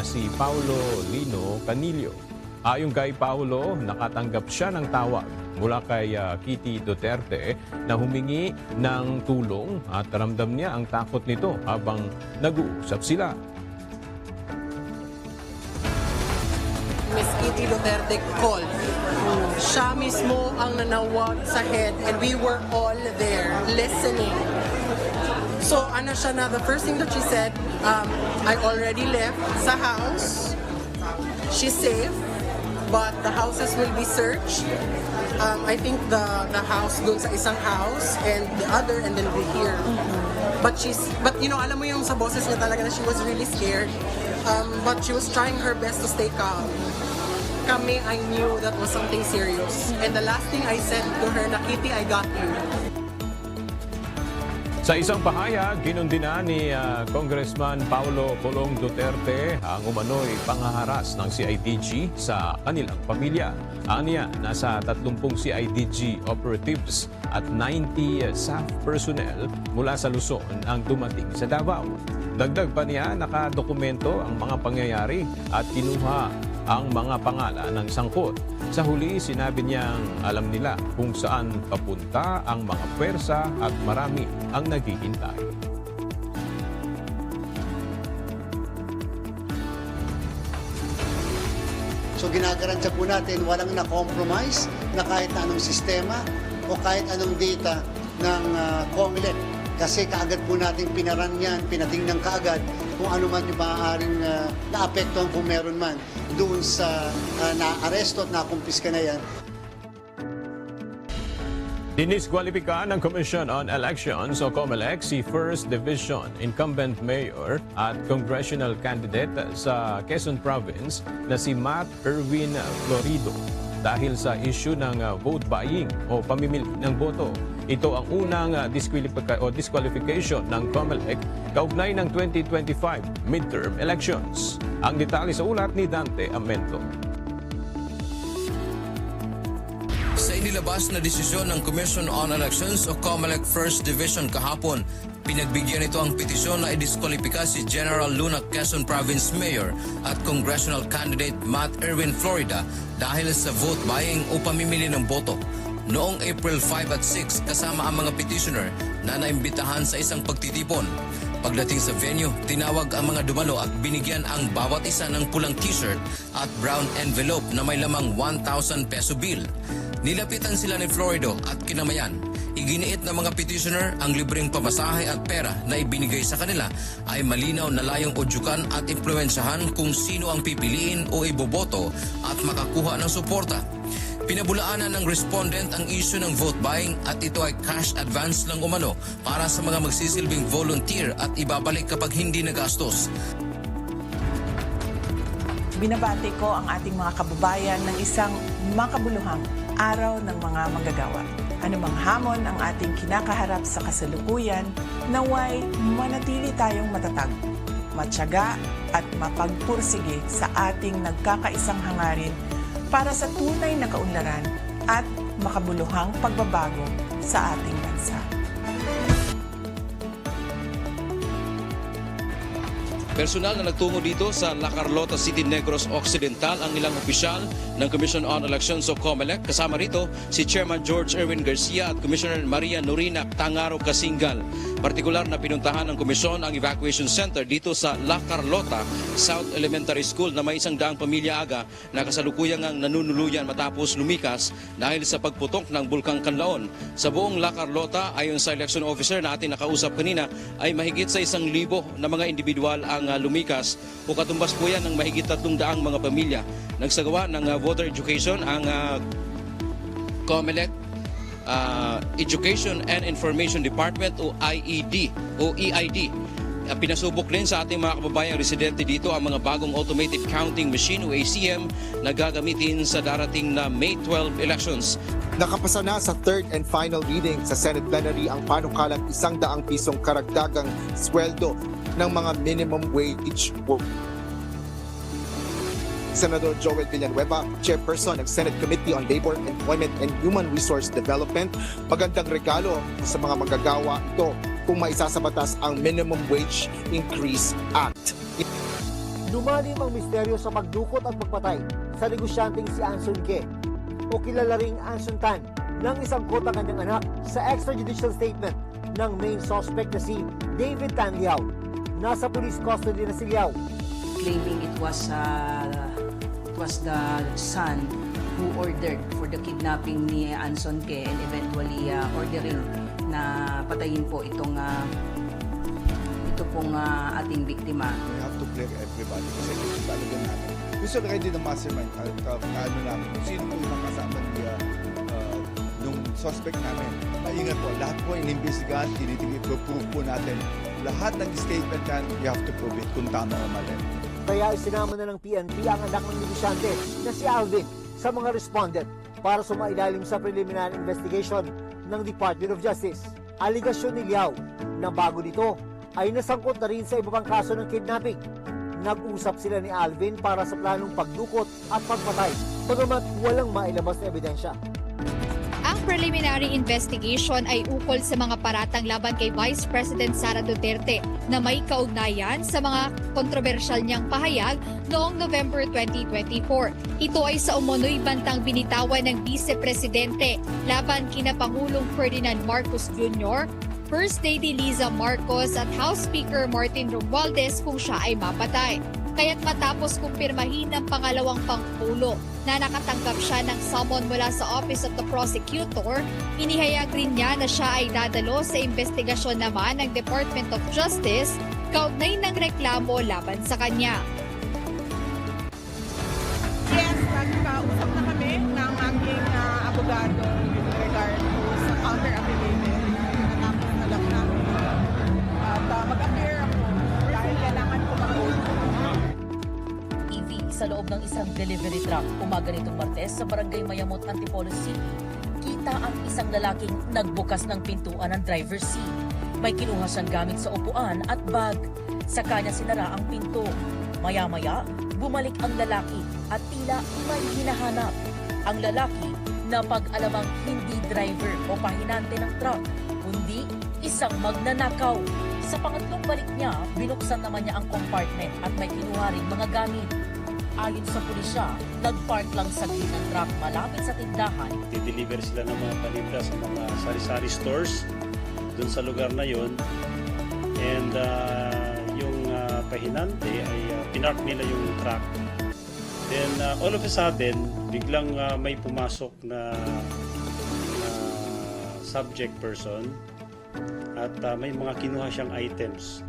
na si Paulo Lino Canillo. Ayon kay Paulo, nakatanggap siya ng tawag mula kay ah, Kitty Duterte na humingi ng tulong at ramdam niya ang takot nito habang nag-uusap sila. Miss Kitty Duterte called. Siya mismo ang nanawag sa head and we were all there listening. So ano siya na, the first thing that she said, um, I already left sa house. She's safe, but the houses will be searched. Um, I think the the house dun sa isang house and the other and then we here. But she's, but you know, alam mo yung sa boses niya talaga na she was really scared. Um, but she was trying her best to stay calm. Kami, I knew that was something serious. And the last thing I said to her, Nakiti, I got you. Sa isang pahayag, kinundina ni ah, Congressman Paulo Colong Duterte ang umano'y pangaharas ng CIDG sa kanilang pamilya. Aniya, nasa 30 CIDG operatives at 90 staff personnel mula sa Luzon ang dumating sa Davao. Dagdag pa niya, nakadokumento ang mga pangyayari at kinuha ang mga pangalan ng sangkot. Sa huli, sinabi niyang alam nila kung saan papunta ang mga pwersa at marami ang naghihintay. So ginagarantiya po natin walang na-compromise na kahit anong sistema o kahit anong data ng uh, COMELEC. Kasi kaagad po natin pinaran yan, pinatingnan kaagad kung ano man yung maaaring uh, naapektuhan kung meron man doon sa uh, na-aresto at nakumpiska na yan. Diniskwalipika ng Commission on Elections o COMELEC si First Division incumbent mayor at congressional candidate sa Quezon Province na si Matt Erwin Florido dahil sa issue ng uh, vote buying o pamimili ng boto. Ito ang unang uh, disqualifika- o disqualification ng COMELEC kaugnay ng 2025 midterm elections. Ang detalye sa ulat ni Dante Amento. Sa inilabas na desisyon ng Commission on Elections o COMELEC First Division kahapon, pinagbigyan ito ang petisyon na idiskwalipika si General Luna Quezon Province Mayor at congressional candidate Matt Erwin Florida dahil sa vote buying o pamimili ng boto. Noong April 5 at 6 kasama ang mga petitioner na naimbitahan sa isang pagtitipon. Pagdating sa venue, tinawag ang mga dumalo at binigyan ang bawat isa ng pulang t-shirt at brown envelope na may lamang 1,000 peso bill. Nilapitan sila ni Florido at kinamayan. Iginiit ng mga petitioner ang libreng pamasahe at pera na ibinigay sa kanila ay malinaw na layong udyukan at impluensyahan kung sino ang pipiliin o iboboto at makakuha ng suporta. Pinabulaanan ng respondent ang issue ng vote buying at ito ay cash advance lang umano para sa mga magsisilbing volunteer at ibabalik kapag hindi nagastos. Binabati ko ang ating mga kababayan ng isang makabuluhang araw ng mga manggagawa. Anumang hamon ang ating kinakaharap sa kasalukuyan, naway manatili tayong matatag, matyaga at mapagpursige sa ating nagkakaisang hangarin para sa tunay na kaunlaran at makabuluhang pagbabago sa ating bansa. Personal na nagtungo dito sa La Carlota City Negros Occidental ang ilang opisyal ng Commission on Elections o COMELEC. Kasama rito si Chairman George Erwin Garcia at Commissioner Maria Norina Tangaro Kasingal. Partikular na pinuntahan ng komisyon ang evacuation center dito sa La Carlota South Elementary School na may isang daang pamilya aga na kasalukuyang ang nanunuluyan matapos lumikas dahil sa pagputok ng Bulkang Kanlaon. Sa buong La Carlota, ayon sa election officer na ating nakausap kanina, ay mahigit sa isang libo na mga individual ang uh, lumikas o katumbas po yan ng mahigit tatlong daang mga pamilya. Nagsagawa ng uh, voter education ang uh, COMELEC uh, Education and Information Department o IED o EID. Pinasubok din sa ating mga kababayang residente dito ang mga bagong automated counting machine o ACM na gagamitin sa darating na May 12 elections. Nakapasa na sa third and final reading sa Senate plenary ang panukalang isang daang pisong karagdagang sweldo ng mga minimum wage work. Senador Joel Villanueva, Chairperson ng Senate Committee on Labor, Employment and Human Resource Development, magandang regalo sa mga magagawa ito kung maisa sa batas ang Minimum Wage Increase Act. Lumalim ang misteryo sa pagdukot at pagpatay sa negosyanteng si Anson Ke o kilala ring Anson Tan ng isang kota kanyang anak sa extrajudicial statement ng main suspect na si David Tan Liao. Nasa police custody na si Liao claiming it was uh, it was the son who ordered for the kidnapping ni Anson Ke and eventually uh, ordering na patayin po itong uh, ito pong uh, ating biktima. We have to blame everybody kasi ito talaga namin. Gusto na kayo din ng mastermind, uh, uh, ano namin, kung sino po yung kasama ni, uh, uh, nung suspect namin. Maingat po, lahat po inimbestigahan, tinitingin, prove po natin. Lahat ng statement yan, we have to prove it kung tama o mali. Kaya isinama na ng PNP ang anak ng negosyante na si Alvin sa mga respondent para sumailalim sa preliminary investigation ng Department of Justice. Aligasyon ni Liao na bago nito ay nasangkot na rin sa iba pang kaso ng kidnapping. Nag-usap sila ni Alvin para sa planong pagdukot at pagpatay bagamat walang mailabas na ebidensya. Ang preliminary investigation ay ukol sa mga paratang laban kay Vice President Sara Duterte na may kaugnayan sa mga kontrobersyal niyang pahayag noong November 2024. Ito ay sa umunoy bantang binitawan ng Vice Presidente laban kina Pangulong Ferdinand Marcos Jr., First Lady Liza Marcos at House Speaker Martin Romualdez kung siya ay mapatay. Kaya't matapos kumpirmahin ng pangalawang Pangulo na nakatanggap siya ng summon mula sa Office of the Prosecutor, inihayag rin niya na siya ay dadalo sa investigasyon naman ng Department of Justice kaugnay ng reklamo laban sa kanya. Ng isang delivery truck umaga nitong Martes sa Barangay Mayamot, Antipolo City. Kita ang isang lalaking nagbukas ng pintuan ng driver's seat. May kinuha siyang gamit sa upuan at bag. Sa kanya sinara ang pinto. Maya-maya, bumalik ang lalaki at tila may hinahanap. Ang lalaki na pag-alamang hindi driver o pahinante ng truck, kundi isang magnanakaw. Sa pangatlong balik niya, binuksan naman niya ang compartment at may kinuha ring mga gamit. Ayon sa pulisya, nagpark lang sa gilid ng truck malapit sa tindahan. Deliver sila ng mga paninda sa mga sari-sari stores dun sa lugar na yon and uh, yung uh, pahinante ay uh, pinark nila yung truck. Then uh, all of a sudden biglang uh, may pumasok na, na subject person at uh, may mga kinuha siyang items